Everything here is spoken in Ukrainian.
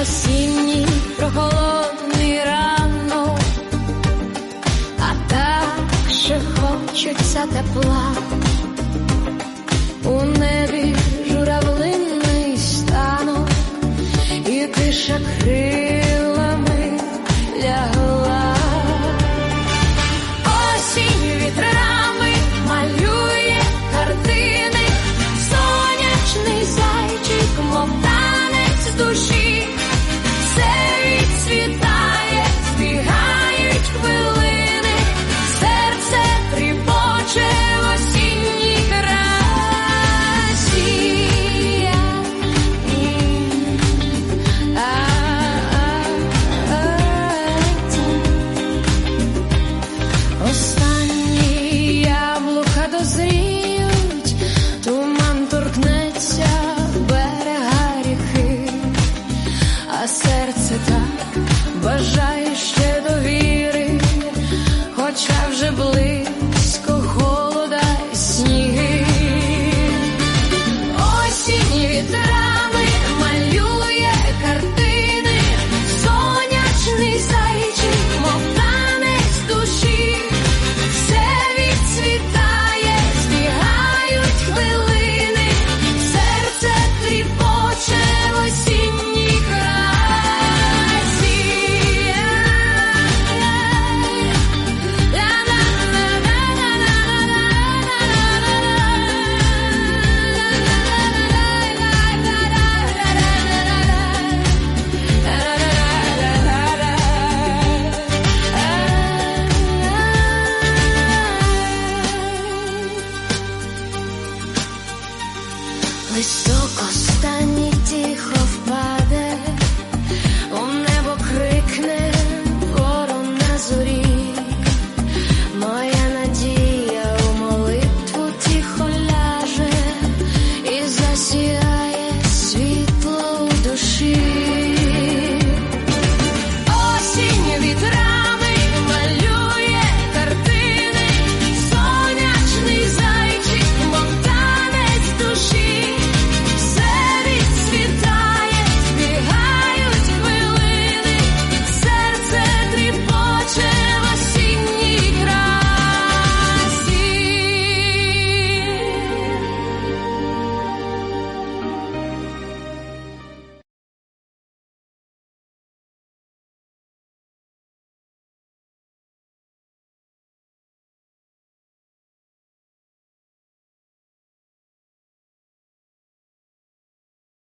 осінній прохолодний ранок, а так ще хочеться тепла, у небі журавлинний станок і тиша крила. much I've. Высоко встань.